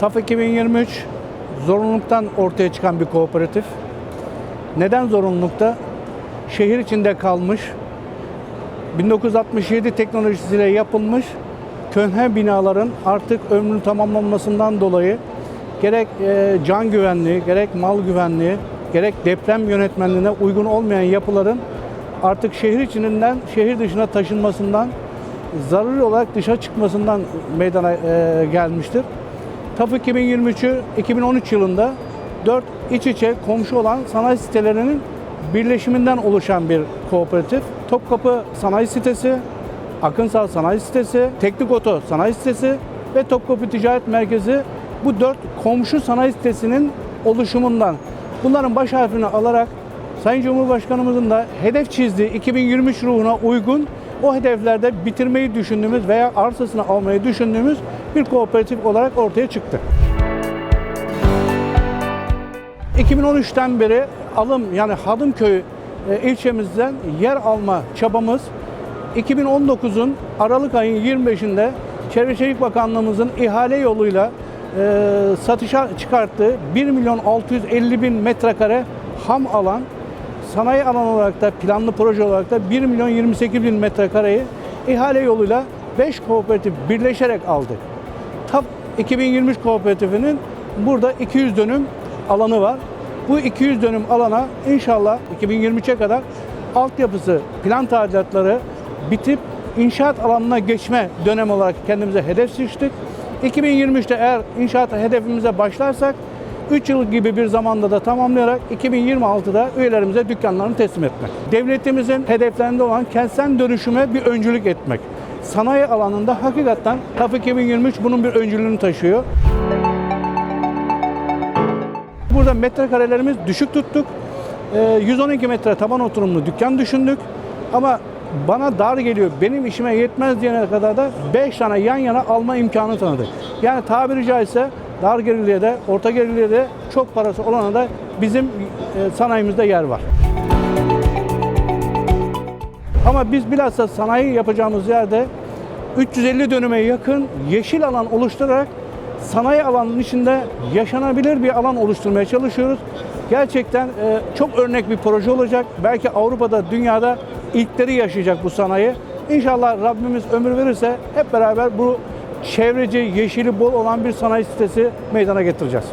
TAF 2023 zorunluluktan ortaya çıkan bir kooperatif. Neden zorunlulukta? Şehir içinde kalmış, 1967 teknolojisiyle yapılmış köhne binaların artık ömrünün tamamlanmasından dolayı gerek e, can güvenliği, gerek mal güvenliği, gerek deprem yönetmenliğine uygun olmayan yapıların artık şehir içinden şehir dışına taşınmasından, zaruri olarak dışa çıkmasından meydana e, gelmiştir. TAF 2023'ü 2013 yılında 4 iç içe komşu olan sanayi sitelerinin birleşiminden oluşan bir kooperatif. Topkapı Sanayi Sitesi, Akınsal Sanayi Sitesi, Teknik Oto Sanayi Sitesi ve Topkapı Ticaret Merkezi bu dört komşu sanayi sitesinin oluşumundan bunların baş harfini alarak Sayın Cumhurbaşkanımızın da hedef çizdiği 2023 ruhuna uygun o hedeflerde bitirmeyi düşündüğümüz veya arsasını almayı düşündüğümüz bir kooperatif olarak ortaya çıktı. 2013'ten beri alım yani Hadımköy e, ilçemizden yer alma çabamız 2019'un Aralık ayın 25'inde Çevre Şehircilik Bakanlığımızın ihale yoluyla e, satışa çıkarttığı 1 milyon 650 bin metrekare ham alan sanayi alan olarak da planlı proje olarak da 1 milyon 28 bin metrekareyi ihale yoluyla 5 kooperatif birleşerek aldık. TAP 2023 kooperatifinin burada 200 dönüm alanı var. Bu 200 dönüm alana inşallah 2023'e kadar altyapısı, plan tadilatları bitip inşaat alanına geçme dönem olarak kendimize hedef seçtik. 2023'te eğer inşaat hedefimize başlarsak 3 yıl gibi bir zamanda da tamamlayarak 2026'da üyelerimize dükkanlarını teslim etmek. Devletimizin hedeflerinde olan kentsel dönüşüme bir öncülük etmek. Sanayi alanında hakikaten TAF 2023 bunun bir öncülüğünü taşıyor. Burada metrekarelerimiz düşük tuttuk. Ee, 112 metre taban oturumlu dükkan düşündük. Ama bana dar geliyor, benim işime yetmez diyene kadar da 5 tane yan yana alma imkanı tanıdık. Yani tabiri caizse dar gelirliye de, orta gelirliye de çok parası olana da bizim e, sanayimizde yer var. Ama biz bilhassa sanayi yapacağımız yerde 350 dönüme yakın yeşil alan oluşturarak sanayi alanının içinde yaşanabilir bir alan oluşturmaya çalışıyoruz. Gerçekten e, çok örnek bir proje olacak. Belki Avrupa'da, dünyada ilkleri yaşayacak bu sanayi. İnşallah Rabbimiz ömür verirse hep beraber bu çevreci, yeşili bol olan bir sanayi sitesi meydana getireceğiz.